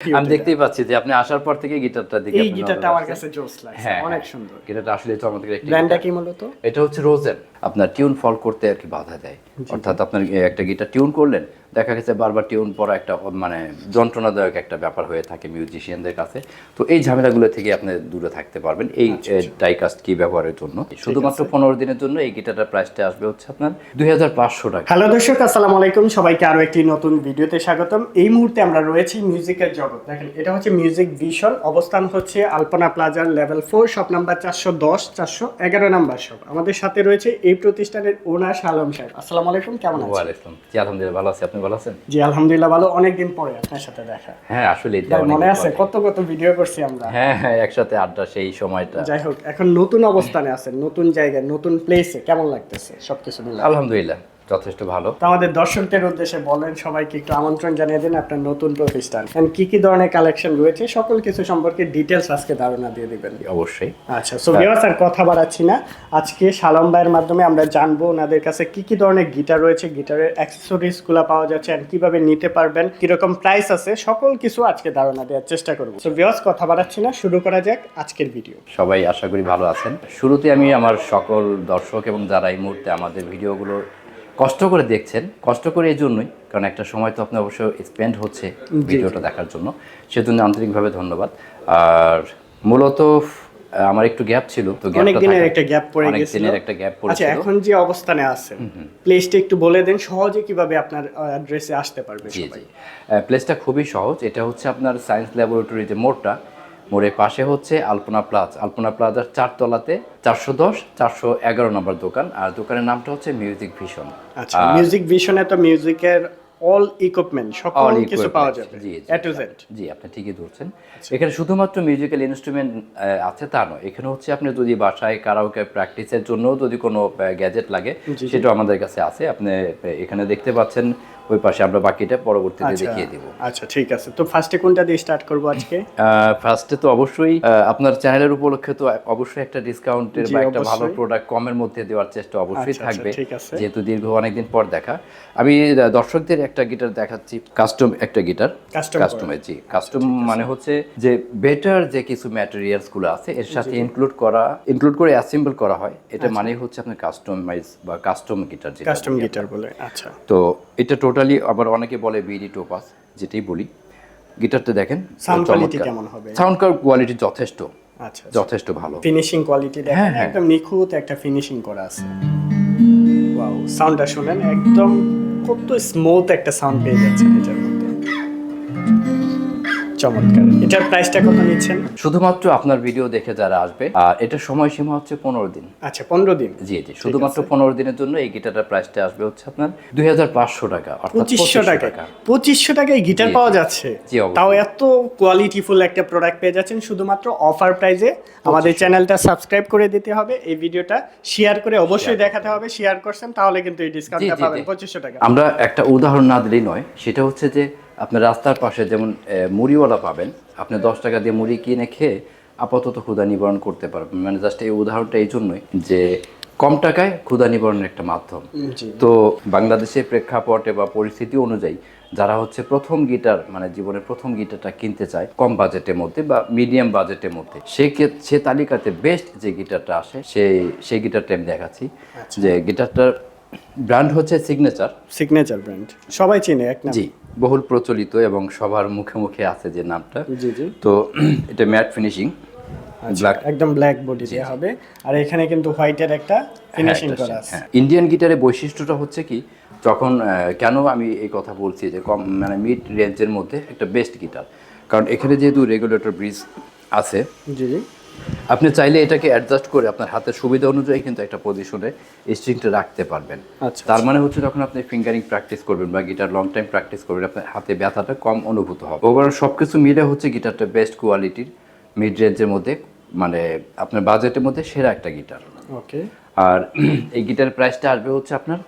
আমি দেখতেই পাচ্ছি যে আপনি আসার পর থেকে গিটারটা দিকে এই গিটারটা আমার কাছে জোস লাগছে হ্যাঁ অনেক হ্যাঁ। সুন্দর। গিটারটা আসলে চমৎকার একটি ব্র্যান্ডটা কি মূলত? এটা হচ্ছে রোজেন আপনার টিউন ফল করতে আর কি বাধা দেয়। অর্থাৎ আপনার একটা গিটার টিউন করলেন দেখা গেছে বারবার টিউন পড়া একটা মানে যন্ত্রণাদায়ক একটা ব্যাপার হয়ে থাকে মিউজিশিয়ানদের কাছে। তো এই ঝামেলাগুলো থেকে আপনি দূরে থাকতে পারবেন। এই ডাইকাস্ট কি ব্যবহারের জন্য? শুধুমাত্র পনেরো দিনের জন্য এই গিটারটার প্রাইসটা আসবে হচ্ছে আপনার দুই হাজার পাঁচশো টাকা। হ্যালো দর্শক আসসালামু আলাইকুম। সবাইকে আরও একটি নতুন ভিডিওতে স্বাগতম। এই মুহূর্তে আমরা রয়েছি মিউজিকের জগৎ। দেখেন এটা হচ্ছে মিউজিক ভিশন। অবস্থান হচ্ছে আলপনা প্লাজার লেভেল ফোর শপ নাম্বার চারশো দশ চারশো এগারো নাম্বার শপ। আমাদের সাথে রয়েছে এই প্রতিষ্ঠানের ওনার শালম সাহেব। আসসালামু আলাইকুম কেমন আছেন? আলহামদুলিল্লাহ ভালো আছি। আপনি ভালো আছেন? জি আলহামদুলিল্লাহ ভালো। অনেকদিন পরে আপনার সাথে দেখা। হ্যাঁ আসলে মনে আছে? কত কত ভিডিও করছি আমরা? হ্যাঁ হ্যাঁ একসাথে আড্ডা সেই সময়টা। যাই হোক এখন নতুন অবস্থানে আছেন নতুন জায়গায় নতুন প্লেসে কেমন লাগতেছে? সবকিছু মিলে। আলহামদুলিল্লাহ। যথেষ্ট ভালো। তো আমাদের দর্শকদের উদ্দেশ্যে বলেন সবাইকে একটু আমন্ত্রণ জানিয়ে দিন আপনার নতুন প্রতিষ্ঠান। And কি কি ধরনের কালেকশন রয়েছে সকল কিছু সম্পর্কে ডিটেলস আজকে ধারণা দিয়ে দিবেন। অবশ্যই। আচ্ছা সো ভিউয়ার্স আর কথা বাড়াচ্ছি না। আজকে শালম ভাইয়ের মাধ্যমে আমরা জানব ওনাদের কাছে কি কি ধরনের গিটার রয়েছে গিটারের অ্যাক্সেসরিজগুলো পাওয়া যাচ্ছে and কীভাবে নিতে পারবেন কীরকম প্রাইস আছে সকল কিছু আজকে ধারণা দেওয়ার চেষ্টা করব। সো ভিউয়ার্স কথা বাড়াচ্ছি না শুরু করা যাক আজকের ভিডিও সবাই আশা করি ভালো আছেন। শুরুতে আমি আমার সকল দর্শক এবং যারা এই মুহূর্তে আমাদের ভিডিওগুলো কষ্ট করে দেখছেন কষ্ট করে এই জন্যই কারণ একটা সময় তো আপনি অবশ্য স্পেন্ড হচ্ছে ভিডিওটা দেখার জন্য। সেজন্য আন্তরিকভাবে ধন্যবাদ। আর মূলত আমার একটু গ্যাপ ছিল তো অনেক দিনের একটা গ্যাপ পড়ে অনেক গেছিল। দিনের একটা গ্যাপ আচ্ছা এখন যে অবস্থানে আছেন প্লেসটা একটু বলে দেন সহজে কীভাবে আপনার অ্যাড্রেসে আসতে পারবে সবাই? প্লেসটা খুবই সহজ এটা হচ্ছে আপনার সায়েন্স ল্যাবরেটরি যে মোড়টা মোড়ের পাশে হচ্ছে আলপনা প্লাজ। আলপনা প্লাজার চারতলাতে চারশো দশ চারশো এগারো নম্বর দোকান। আর দোকানের নামটা হচ্ছে মিউজিক ভিশন। আচ্ছা মিউজিক ভিশনে তো মিউজিকের অল ইকুইপমেন্ট সকল কিছু পাওয়া যাবে। জি, জি। এ টু জেড জি আপনি ঠিকই ধরছেন। এখানে শুধুমাত্র মিউজিক্যাল ইনস্ট্রুমেন্ট আছে তা নয়। এখানে হচ্ছে আপনি যদি বাসায় কারাওকে প্র্যাকটিসের জন্য যদি কোনো গ্যাজেট লাগে সেটাও আমাদের কাছে আছে। আপনি এখানে দেখতে পাচ্ছেন ওই পাশে আমরা বাকিটা পরবর্তীতে দেখিয়ে দিব। আচ্ছা ঠিক আছে। তো ফার্স্টে কোনটা দিয়ে স্টার্ট করব আজকে? ফার্স্টে তো অবশ্যই আপনার চ্যানেলের উপলক্ষে তো অবশ্যই একটা ডিসকাউন্টের বা একটা ভালো প্রোডাক্ট কমের মধ্যে দেওয়ার চেষ্টা অবশ্যই আচ্ছা, থাকবে আচ্ছা, আছে। যেহেতু দীর্ঘ অনেকদিন পর দেখা। আমি দর্শকদের একটা গিটার দেখাচ্ছি কাস্টম একটা গিটার কাস্টমের জি কাস্টম মানে হচ্ছে যে বেটার যে কিছু ম্যাটেরিয়ালসগুলো আছে এর সাথে ইনক্লুড করা ইনক্লুড করে অ্যাসেম্বল করা হয়। এটা মানে হচ্ছে আপনার কাস্টমাইজ বা কাস্টম গিটার যেটা কাস্টম গিটার বলে আচ্ছা। তো এটা টোটালি আবার অনেকে বলে বিডি টোপাস যেটাই বলি। গিটারটা দেখেন সাউন্ড কোয়ালিটি কেমন হবে? সাউন্ড কোয়ালিটি যথেষ্ট। আচ্ছা যথেষ্ট ভালো। ফিনিশিং কোয়ালিটি দেখেন হ্যাঁ, হ্যাঁ। একদম নিখুঁত একটা ফিনিশিং করা আছে। ওয়াও সাউন্ডটা শুনেন একদম কত স্মুথ একটা সাউন্ড পেয়ে যাচ্ছে এটার চমৎকার। এটার প্রাইসটা কত নিচ্ছেন? শুধুমাত্র আপনার ভিডিও দেখে যারা আসবে আর এটার সময়সীমা হচ্ছে পনেরো দিন। আচ্ছা পনেরো দিন। জি জি শুধুমাত্র পনেরো দিনের জন্য এই গিটারটার প্রাইসটা আসবে হচ্ছে আপনার দুই হাজার পাঁচশো টাকা পঁচিশশো টাকা। পঁচিশশো টাকায় গিটার পাওয়া যাচ্ছে? তাও এত কোয়ালিটিফুল একটা প্রোডাক্ট পেয়ে যাচ্ছেন শুধুমাত্র অফার প্রাইজে আমাদের চ্যানেলটা সাবস্ক্রাইব করে দিতে হবে এই ভিডিওটা শেয়ার করে অবশ্যই দেখাতে হবে শেয়ার করছেন তাহলে কিন্তু এই ডিসকাউন্টটা। পাবেন পঁচিশশো টাকা। আমরা একটা উদাহরণ না দিলেই নয় সেটা হচ্ছে যে আপনার রাস্তার পাশে যেমন মুড়িওয়ালা পাবেন আপনি দশ টাকা দিয়ে মুড়ি কিনে খেয়ে আপাতত ক্ষুধা নিবারণ করতে পারবেন। মানে জাস্ট এই উদাহরণটা এই জন্যই যে কম টাকায় ক্ষুধা নিবারণের একটা মাধ্যম। তো বাংলাদেশের প্রেক্ষাপটে বা পরিস্থিতি অনুযায়ী যারা হচ্ছে প্রথম গিটার মানে জীবনের প্রথম গিটারটা কিনতে চায় কম বাজেটের মধ্যে বা মিডিয়াম বাজেটের মধ্যে সে সে তালিকাতে বেস্ট যে গিটারটা আসে সেই সেই গিটারটা আমি দেখাচ্ছি। যে গিটারটার ব্র্যান্ড হচ্ছে সিগনেচার সিগনেচার ব্র্যান্ড সবাই চিনে এক নাম। জি বহুল প্রচলিত এবং সবার মুখে মুখে আছে যে নামটা। জি জি। তো এটা ম্যাট ফিনিশিং ব্ল্যাক একদম ব্ল্যাক বডি দিয়ে হবে। আর এখানে কিন্তু হোয়াইটের একটা ফিনিশিং করা আছে। হ্যাঁ। ইন্ডিয়ান গিটারের বৈশিষ্ট্যটা হচ্ছে কি যখন কেন আমি এই কথা বলছি যে কম মানে মিড রেঞ্জের মধ্যে একটা বেস্ট গিটার কারণ এখানে যেহেতু রেগুলেটর ব্রিজ আছে জি জি। আপনি চাইলে এটাকে অ্যাডজাস্ট করে আপনার হাতের সুবিধা অনুযায়ী কিন্তু একটা পজিশনে স্ট্রিংটা রাখতে পারবেন। আচ্ছা তার মানে হচ্ছে যখন আপনি ফিঙ্গারিং প্র্যাকটিস করবেন বা গিটার লং টাইম প্র্যাকটিস করবেন আপনার হাতে ব্যথাটা কম অনুভূত হবে। ওভারঅল সব কিছু মিলে হচ্ছে গিটারটা বেস্ট কোয়ালিটির মিড রেঞ্জের মধ্যে মানে আপনার বাজেটের মধ্যে সেরা একটা গিটার ওকে আর এই গিটারের প্রাইসটা আসবে হচ্ছে আপনার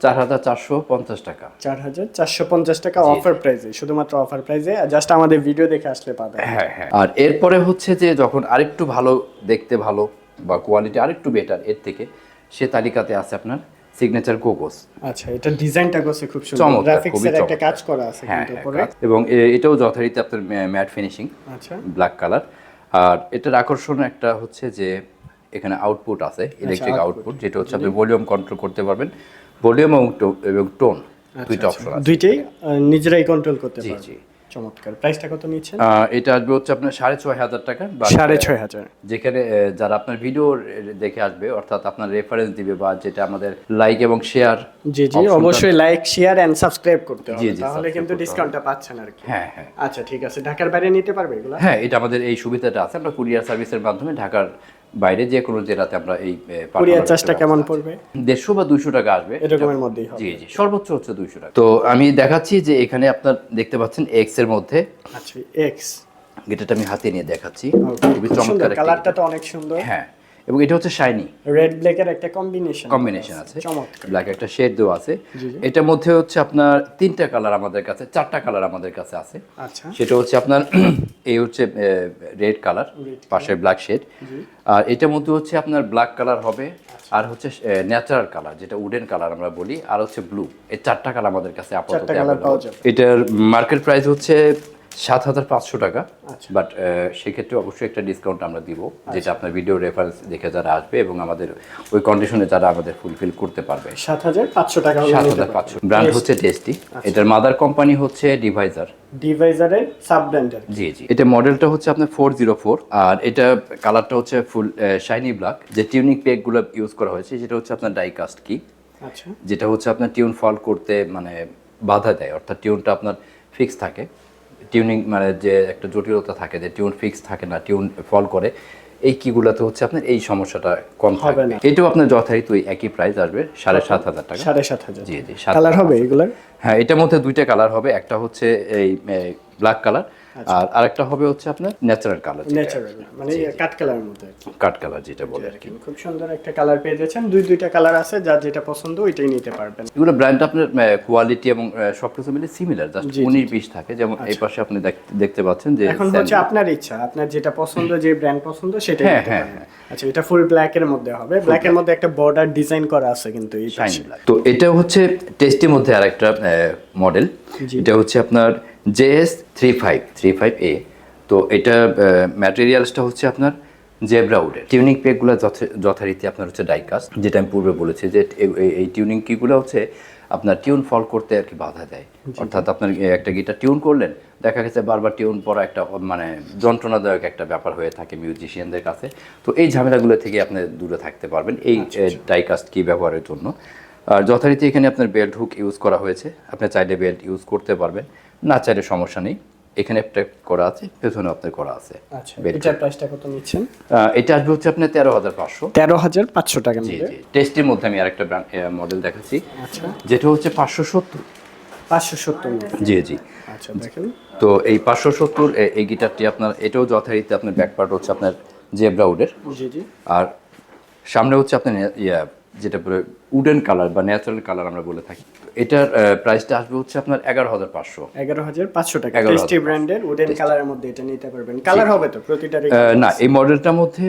চার হাজার চারশো পঞ্চাশ টাকা। চার হাজার চারশো পঞ্চাশ টাকা অফার প্রাইসে শুধুমাত্র অফার প্রাইসে জাস্ট আমাদের ভিডিও দেখে আসলে হ্যাঁ হ্যাঁ। আর এরপরে হচ্ছে যে যখন আরেকটু ভালো দেখতে ভালো বা কোয়ালিটি আরেকটু বেটার এর থেকে সে তালিকাতে আছে আপনার সিগনেচার কোকোস আচ্ছা এটা ডিজাইনটা করছে খুব সুন্দর। চমৎকার, গ্রাফিক্স খুবই এর একটা কাজ করা আছে হ্যাঁ কিন্তু উপরে। এবং এটাও যথারীতি আপনার ম্যাট ফিনিশিং আচ্ছা। ব্ল্যাক কালার আর এটার আকর্ষণ একটা হচ্ছে যে এখানে আউটপুট আছে ইলেকট্রিক আউটপুট যেটা হচ্ছে আপনি ভলিউম কন্ট্রোল করতে পারবেন। ভলিউম এবং টোন দুইটা অপশন আছে। দুইটাই নিজেরাই কন্ট্রোল করতে জি পারবে। জি। চমৎকার। প্রাইসটা কত নিচ্ছেন? এটা আসবে হচ্ছে আপনার সাড়ে ছয় হাজার টাকা বা সাড়ে ছয় হাজার। যেখানে যারা আপনার ভিডিও দেখে আসবে অর্থাৎ আপনার রেফারেন্স দিবে বা যেটা আমাদের লাইক এবং শেয়ার জি জি অবশ্যই লাইক শেয়ার এন্ড সাবস্ক্রাইব করতে হবে। জি, জি, তাহলে কিন্তু ডিসকাউন্টটা পাচ্ছেন আর কি। হ্যাঁ হ্যাঁ। আচ্ছা ঠিক আছে। ঢাকার বাইরে নিতে পারবে এগুলো? হ্যাঁ এটা আমাদের এই সুবিধাটা আছে। আমরা কুরিয়ার সার্ভিসের মাধ্যমে ঢাকার বাইরে যে কোনো জেলাতে আমরা এই কুরিয়ার চার্জটা কেমন পড়বে? দেড়শো বা দুইশো টাকা আসবে। এরকমের মধ্যেই জি জি সর্বোচ্চ হচ্ছে দুইশো টাকা। তো আমি দেখাচ্ছি যে এখানে আপনার দেখতে পাচ্ছেন এক্সের মধ্যে। আচ্ছা এক্স গিটারটা আমি হাতে নিয়ে দেখাচ্ছি। খুবই চমৎকার কালারটা তো অনেক সুন্দর। হ্যাঁ। এবং এটা হচ্ছে শাইনি রেড ব্ল্যাক এর একটা কম্বিনেশন কম্বিনেশন আছে। চমৎকার। ব্ল্যাক একটা শেড দেওয়া আছে। এটার মধ্যে হচ্ছে আপনার তিনটা কালার আমাদের কাছে চারটা কালার আমাদের কাছে আছে। আচ্ছা। সেটা হচ্ছে আপনার এই হচ্ছে রেড কালার পাশে ব্ল্যাক শেড আর এটার মধ্যে হচ্ছে আপনার ব্ল্যাক কালার হবে আর হচ্ছে ন্যাচারাল কালার যেটা উডেন কালার আমরা বলি আর হচ্ছে ব্লু এই চারটা কালার আমাদের কাছে আপাতত। এটার মার্কেট প্রাইস হচ্ছে সাত হাজার পাঁচশো টাকা আচ্ছা। বাট সেক্ষেত্রে অবশ্যই একটা ডিসকাউন্ট আমরা দিব যেটা আপনার ভিডিও রেফারেন্স দেখে যারা আসবে এবং আমাদের ওই কন্ডিশনে যারা আমাদের ফুলফিল করতে পারবে। সাত হাজার পাঁচশো টাকা সাত হাজার পাঁচশো। ব্র্যান্ড হচ্ছে টেস্টি এটার মাদার কোম্পানি হচ্ছে ডিভাইজার ডিভাইজারের সাব ব্র্যান্ডের জি জি। এটা মডেলটা হচ্ছে আপনার ফোর জিরো ফোর আর এটা কালারটা হচ্ছে ফুল শাইনি ব্ল্যাক যে টিউনিক পেকগুলো ইউজ করা হয়েছে যেটা হচ্ছে আপনার ডাইকাস্ট কি আচ্ছা। যেটা হচ্ছে আপনার টিউন ফল করতে মানে বাধা দেয় অর্থাৎ টিউনটা আপনার ফিক্স থাকে। টিউনিং মানে যে একটা জটিলতা থাকে যে টিউন ফিক্স থাকে না টিউন ফল করে এই কিগুলোতে হচ্ছে আপনার এই সমস্যাটা কম হবে না। এটাও আপনার যথারীতি ওই একই প্রাইস আসবে সাড়ে সাত হাজার টাকা সাড়ে সাত হাজার জি জি কালার হবে এগুলার হ্যাঁ এটার মধ্যে দুইটা কালার হবে একটা হচ্ছে এই ব্ল্যাক কালার। আর আরেকটা হবে হচ্ছে আপনার ন্যাচারাল কালার ন্যাচারাল মানে কাট কালারের মধ্যে কাট কালার যেটা বলে আর কি। খুব সুন্দর একটা কালার পেয়ে যাচ্ছেন। দুই দুইটা কালার আছে যার যেটা পছন্দ ওইটাই নিতে পারবেন। এগুলো ব্র্যান্ড আপনার কোয়ালিটি এবং সবকিছু মিলে সিমিলার জাস্ট উনিশ বিশ থাকে। যেমন এই পাশে আপনি দেখতে পাচ্ছেন যে এখন হচ্ছে আপনার ইচ্ছা আপনার যেটা পছন্দ যে ব্র্যান্ড পছন্দ সেটাই হ্যাঁ, নিতে হ্যাঁ, আচ্ছা এটা ফুল ব্ল্যাক এর মধ্যে হবে। ব্ল্যাক এর মধ্যে একটা বর্ডার ডিজাইন করা আছে কিন্তু এই তো এটা হচ্ছে টেস্টির মধ্যে আরেকটা মডেল এটা হচ্ছে আপনার JS three five three five A. তো এটা ম্যাটেরিয়ালসটা হচ্ছে আপনার জেব্রা উডের। টিউনিং পেকগুলো যথারীতি আপনার হচ্ছে ডাইকাস্ট যেটা আমি পূর্বে বলেছি যে এই টিউনিং কিগুলো হচ্ছে আপনার টিউন ফল করতে আর কি বাধা দেয়। অর্থাৎ আপনার একটা গিটার টিউন করলেন দেখা গেছে বারবার টিউন পড়া একটা মানে যন্ত্রণাদায়ক একটা ব্যাপার হয়ে থাকে মিউজিশিয়ানদের কাছে। তো এই ঝামেলাগুলো থেকে আপনি দূরে থাকতে পারবেন এই ডাইকাস্ট কি ব্যবহারের জন্য। আর যথারীতি এখানে আপনার বেল্ট হুক ইউজ করা হয়েছে। আপনি চাইলে বেল্ট ইউজ করতে পারবেন। না চাইলে সমস্যা নেই। এখানে একটা করা আছে পেছনে আপনার করা আছে। আচ্ছা এটার প্রাইসটা কত নিচ্ছেন? এটা আসবে হচ্ছে আপনার তেরো হাজার পাঁচশো। তেরো হাজার পাঁচশো টাকা জি জি। টেস্টের মধ্যে আমি আরেকটা মডেল দেখাচ্ছি। আচ্ছা। যেটা হচ্ছে পাঁচশো সত্তর। পাঁচশো সত্তর জি জি। আচ্ছা দেখেন। তো এই পাঁচশো সত্তর এই গিটারটি আপনার এটাও যথারীতি আপনার ব্যাক পার্ট হচ্ছে আপনার জেব্রা উডের জি জি। আর সামনে হচ্ছে আপনার ইয়া যেটা পরে উডেন কালার বা ন্যাচারাল কালার আমরা বলে থাকি। এটার প্রাইসটা আসবে হচ্ছে আপনার এগারো হাজার পাঁচশো। এগারো হাজার পাঁচশো টাকা। 11,500 টেস্টি ব্র্যান্ডের উডেন কালারের মধ্যে এটা নিতে পারবেন। কালার হবে তো প্রতিটারই আহ, না এই মডেলটার মধ্যে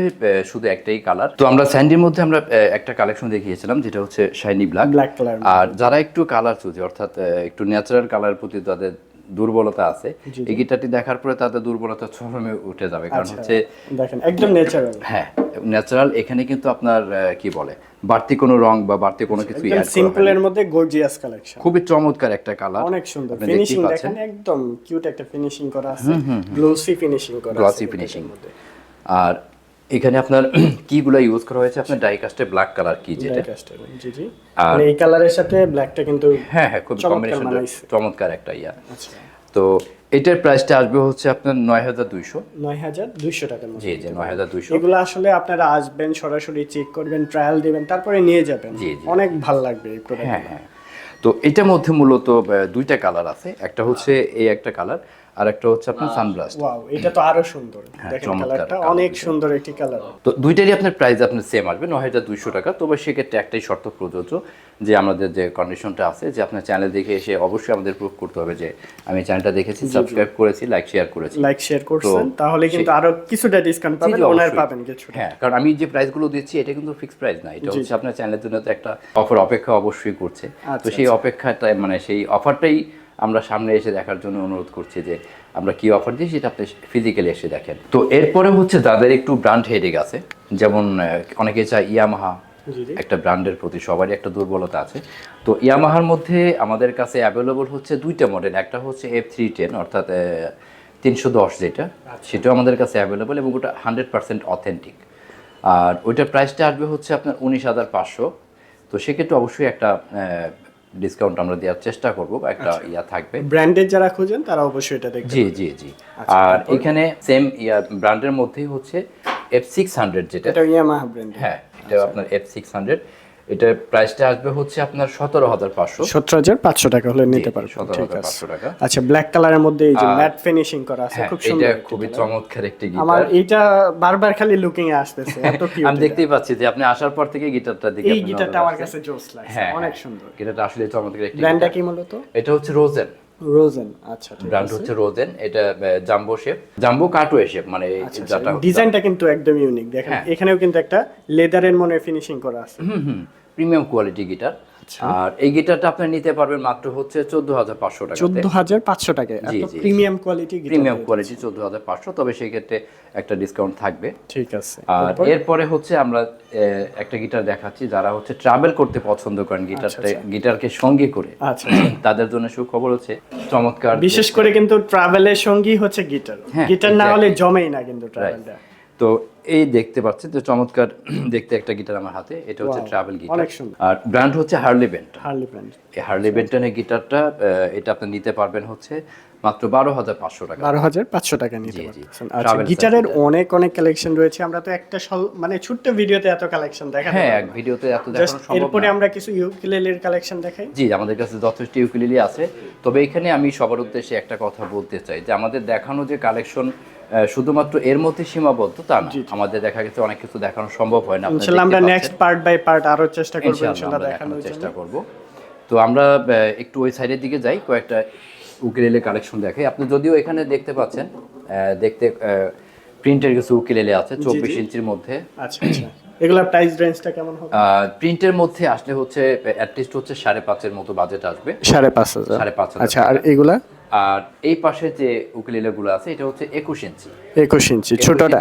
শুধু একটাই কালার তো আমরা স্যান্ডির মধ্যে আমরা একটা কালেকশন দেখিয়েছিলাম যেটা হচ্ছে শাইনি ব্ল্যাক ব্ল্যাক কালার আর যারা একটু কালার চুজে অর্থাৎ একটু ন্যাচারাল কালার প্রতি তাদের দুর্বলতা আছে। এই গিটারটি দেখার পরে তাদের দুর্বলতা চরমে উঠে যাবে। কারণ হচ্ছে দেখেন একদম ন্যাচারাল হ্যাঁ ন্যাচারাল এখানে কিন্তু আপনার কি বলে বাড়তি কোনো রং বা বাড়তি কোনো কিছু সিম্পল এর মধ্যে গর্জিয়াস কালেকশন খুবই চমৎকার একটা কালার অনেক সুন্দর। ফিনিশিং দেখেন একদম কিউট একটা ফিনিশিং করা আছে। গ্লোসি ফিনিশিং করা আছে গ্লসি ফিনিশিং আর এখানে আপনার কিগুলো ইউজ করা হয়েছে? আপনার ডাইকাস্টের ব্ল্যাক কালার কি যেটা? ডাইকাস্টের জি জি। আর- মানে এই কালারের সাথে ব্ল্যাকটা কিন্তু হ্যাঁ হ্যাঁ খুব কম্বিনেশন চমৎকার একটা ইয়া। আচ্ছা। তো এটার প্রাইসটা আসবে হচ্ছে আপনার নয় হাজার দুইশো। নয় হাজার দুইশো টাকার জি জি নয় হাজার দুইশো। এগুলো আসলে আপনারা আসবেন সরাসরি চেক করবেন ট্রায়াল দিবেন তারপরে নিয়ে যাবেন। জি, জি। অনেক ভালো লাগবে এই প্রোডাক্ট হ্যাঁ হ্যাঁ। তো এটার মধ্যে মূলত দুইটা কালার আছে। একটা হচ্ছে এই একটা কালার আর একটা হচ্ছে আপনার সানব্লাস্ট। ওয়াও এটা তো আরও সুন্দর। হ্যাঁ, দেখেন কালারটা অনেক সুন্দর একটি কালার তো দুইটারই আপনার প্রাইস আপনার সেম আসবে নয় হাজার দুইশো টাকা। তবে সেক্ষেত্রে একটাই শর্ত প্রযোজ্য যে আমাদের যে কন্ডিশনটা আছে যে আপনার চ্যানেল দেখে এসে অবশ্যই আমাদের প্রুভ করতে হবে যে আমি চ্যানেলটা দেখেছি সাবস্ক্রাইব করেছি লাইক শেয়ার করেছি। লাইক শেয়ার করছেন তাহলে কিন্তু আরও কিছুটা ডিসকাউন্ট পাবেন ওনার পাবেন কিছুটা। হ্যাঁ কারণ আমি যে প্রাইসগুলো দিচ্ছি এটা কিন্তু ফিক্সড প্রাইস না এটা হচ্ছে আপনার চ্যানেলের জন্য তো একটা অফার অপেক্ষা অবশ্যই করছে। আচ্ছা, তো সেই অপেক্ষাটা মানে সেই অফারটাই আমরা সামনে এসে দেখার জন্য অনুরোধ করছি যে আমরা কি অফার দিই সেটা আপনি ফিজিক্যালি এসে দেখেন। তো এরপরে হচ্ছে যাদের একটু ব্র্যান্ড হেডেক আছে। যেমন অনেকে চায় ইয়ামাহা একটা ব্র্যান্ডের প্রতি সবারই একটা দুর্বলতা আছে। তো ইয়ামাহার মধ্যে আমাদের কাছে অ্যাভেলেবল হচ্ছে দুইটা মডেল একটা হচ্ছে এফ থ্রি টেন অর্থাৎ তিনশো দশ যেটা সেটাও আমাদের কাছে অ্যাভেলেবল এবং ওটা হান্ড্রেড পার্সেন্ট অথেন্টিক আর ওইটার প্রাইসটা আসবে হচ্ছে আপনার উনিশ হাজার পাঁচশো। তো সেক্ষেত্রে অবশ্যই একটা ডিসকাউন্ট আমরা দেওয়ার চেষ্টা করব বা একটা ইয়া থাকবে। ব্র্যান্ডেড যারা খোঁজেন তারা অবশ্যই এটা দেখবেন জি জি জি। আর এখানে সেম ইয়া ব্র্যান্ডের মধ্যেই হচ্ছে এফ সিক্স হান্ড্রেড যেটা। এটা ইয়ামাহা ব্র্যান্ড হ্যাঁ এটা আপনার এফ সিক্স হান্ড্রেড এটার প্রাইসটা আসবে হচ্ছে আপনার সতেরো হাজার পাঁচশো। সতেরো হাজার পাঁচশো টাকা হলে নিতে পারবেন ঠিক আছে। টাকা। আচ্ছা ব্ল্যাক কালারের মধ্যে এই যে ম্যাট ফিনিশিং করা আছে খুব সুন্দর এটা খুবই চমৎকার একটি আমার এটা বারবার খালি লুকিং এ আসতেছে এত কিউট আমি দেখতেই পাচ্ছি যে আপনি আসার পর থেকে গিটারটা দিকে এই গিটারটা আমার কাছে জোস লাগছে হ্যাঁ অনেক হ্যাঁ। সুন্দর। গিটারটা আসলে চমৎকার একটি ব্র্যান্ডটা কি মূলত? এটা হচ্ছে রোজেন রোজেন আচ্ছা ব্র্যান্ড হচ্ছে রোজেন এটা jumbo shape jumbo cutaway shape মানে আচ্ছা, যেটা ডিজাইনটা কিন্তু একদম ইউনিক দেখেন হ্যাঁ। এখানেও কিন্তু একটা লেদারের মনে ফিনিশিং করা আছে। হুম হুম প্রিমিয়াম কোয়ালিটি গিটার। আর এই গিটারটা আপনি নিতে পারবেন মাত্র হচ্ছে চোদ্দ হাজার পাঁচশো টাকা চোদ্দ হাজার পাঁচশো টাকা প্রিমিয়াম কোয়ালিটি প্রিমিয়াম কোয়ালিটি চোদ্দ হাজার পাঁচশো তবে সেই ক্ষেত্রে একটা ডিসকাউন্ট থাকবে। ঠিক আছে। আর এরপরে? হচ্ছে আমরা একটা গিটার দেখাচ্ছি যারা হচ্ছে ট্রাভেল করতে পছন্দ করেন গিটারটা গিটারকে সঙ্গে করে। আচ্ছা তাদের জন্য সুখবর হচ্ছে চমৎকার বিশেষ করে কিন্তু ট্রাভেলের সঙ্গী হচ্ছে গিটার। হ্যাঁ, গিটার না হলে জমেই না কিন্তু ট্রাভেলটা তো এই দেখতে পাচ্ছেন যে চমৎকার দেখতে একটা গিটার আমার হাতে। এটা হচ্ছে ট্রাভেল গিটার আর ব্র্যান্ড হচ্ছে হার্লি বেন্টন হার্লি ব্র্যান্ড এই হার্লি বেন্টনের গিটারটা এটা আপনি নিতে পারবেন হচ্ছে মাত্র বারো হাজার পাঁচশো টাকা। বারো হাজার পাঁচশো টাকা নিতে জি। পারছেন আচ্ছা গিটারের অনেক অনেক কালেকশন রয়েছে। আমরা তো একটা মানে ছোট্ট ভিডিওতে এত কালেকশন দেখা হ্যাঁ এক ভিডিওতে এত দেখানো সম্ভব এরপরে আমরা কিছু ইউকিলেলের কালেকশন দেখাই। জি আমাদের কাছে যথেষ্ট ইউকুলিলি আছে। তবে এখানে আমি সবার উদ্দেশ্যে একটা কথা বলতে চাই যে আমাদের দেখানো যে কালেকশন শুধুমাত্র এর মধ্যে সীমাবদ্ধ তা না। আমাদের দেখা গেছে অনেক কিছু দেখানো সম্ভব হয় না ইনশাআল্লাহ আমরা নেক্সট পার্ট বাই পার্ট আরও চেষ্টা করব ইনশাআল্লাহ দেখানোর চেষ্টা করব। তো আমরা একটু ওই সাইডের দিকে যাই কয়েকটা উকিলেলে কালেকশন দেখাই। আপনি যদিও এখানে দেখতে পাচ্ছেন আহ, দেখতে প্রিন্টের কিছু উকিলেলে আছে চব্বিশ ইঞ্চির মধ্যে। আচ্ছা আচ্ছা। এগুলোর প্রাইস রেঞ্জটা কেমন হবে? প্রিন্টের মধ্যে আসলে হচ্ছে অ্যাটলিস্ট হচ্ছে সাড়ে পাঁচের মতো বাজেট আসবে। সাড়ে পাঁচ হাজার? সাড়ে পাঁচ হাজার আচ্ছা আর এগুলা? আর এই পাশে যে উকিলেলে গুলো আছে এটা হচ্ছে একুশ ইঞ্চি। একুশ ইঞ্চি ছোটটা।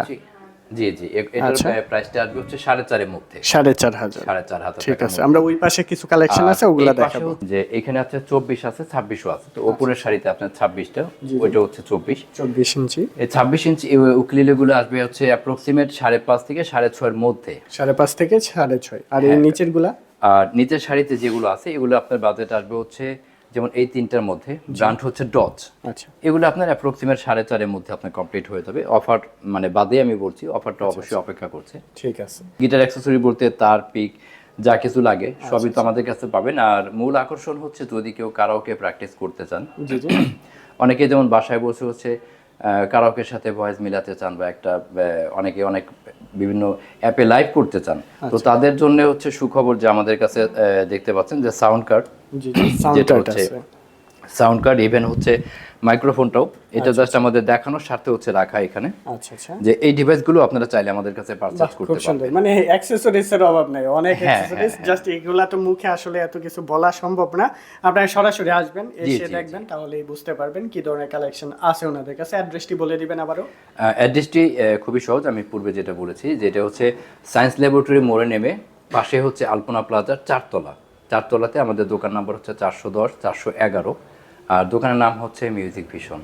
জি জি। এটার আচ্ছা। প্রাইসটা আসবে হচ্ছে সাড়ে চারের মধ্যে। সাড়ে চার হাজার। সাড়ে চার হাজার ঠিক আছে। আমরা ওই পাশে কিছু কালেকশন আছে ওগুলা দেখাবো। যে এখানে আছে চব্বিশ আছে ছাব্বিশও আছে। তো ওপরের শাড়িতে আপনার ছাব্বিশটা ওইটা হচ্ছে চব্বিশ। চব্বিশ ইঞ্চি। এই ছাব্বিশ ইঞ্চি উকলিলে গুলো আসবে হচ্ছে অ্যাপ্রক্সিমেট সাড়ে পাঁচ থেকে সাড়ে ছয়ের মধ্যে। সাড়ে পাঁচ থেকে সাড়ে ছয়। আর হ্যাঁ। এই নিচেরগুলা আর নিচের শাড়িতে যেগুলো আছে এগুলো আপনার বাজেট আসবে হচ্ছে যেমন এই তিনটার মধ্যে ব্র্যান্ড হচ্ছে ডচ আচ্ছা। এগুলো আপনার অ্যাপ্রক্সিমেট সাড়ে চারের মধ্যে আপনার কমপ্লিট হয়ে যাবে। অফার মানে বাদে আমি বলছি অফারটা অবশ্যই অপেক্ষা করছে। ঠিক আছে। গিটার অ্যাক্সেসরি বলতে তার পিক যা কিছু লাগে সবই তো আমাদের কাছে পাবেন। আর মূল আকর্ষণ হচ্ছে যদি কেউ কারাওকে প্র্যাকটিস করতে চান। অনেকে যেমন বাসায় বসে হচ্ছে কারাওকের সাথে ভয়েস মিলাতে চান বা একটা অনেকে অনেক বিভিন্ন অ্যাপে লাইভ করতে চান। তো তাদের জন্য হচ্ছে সুখবর যে আমাদের কাছে দেখতে পাচ্ছেন যে সাউন্ড কার্ড যেটা হচ্ছে সাউন্ড কার্ড ইভেন হচ্ছে মাইক্রোফোনটাও এটা জাস্ট আমাদের দেখানোর স্বার্থে হচ্ছে রাখা এখানে। আচ্ছা আচ্ছা। যে এই ডিভাইসগুলো আপনারা চাইলে আমাদের কাছে পারচেজ করতে পারেন সুন্দর। মানে অ্যাক্সেসরিজ এর অভাব নাই। অনেক হ্যাঁ, অ্যাক্সেসরিজ জাস্ট এগুলা তো মুখে আসলে এত কিছু বলা সম্ভব না। আপনারা সরাসরি আসবেন এসে দেখবেন তাহলেই বুঝতে পারবেন কি ধরনের কালেকশন আছে ওনাদের কাছে। অ্যাড্রেসটি বলে দিবেন আবারও। অ্যাড্রেসটি খুবই সহজ। আমি পূর্বে যেটা বলেছি যেটা হচ্ছে সায়েন্স ল্যাবরেটরি মোড়ে নেমে পাশে হচ্ছে আলপনা প্লাজার চারতলা। চারতলাতে আমাদের দোকান নাম্বার হচ্ছে চারশো দশ, চারশো এগারো। আর দোকানের নাম হচ্ছে মিউজিক ভিশন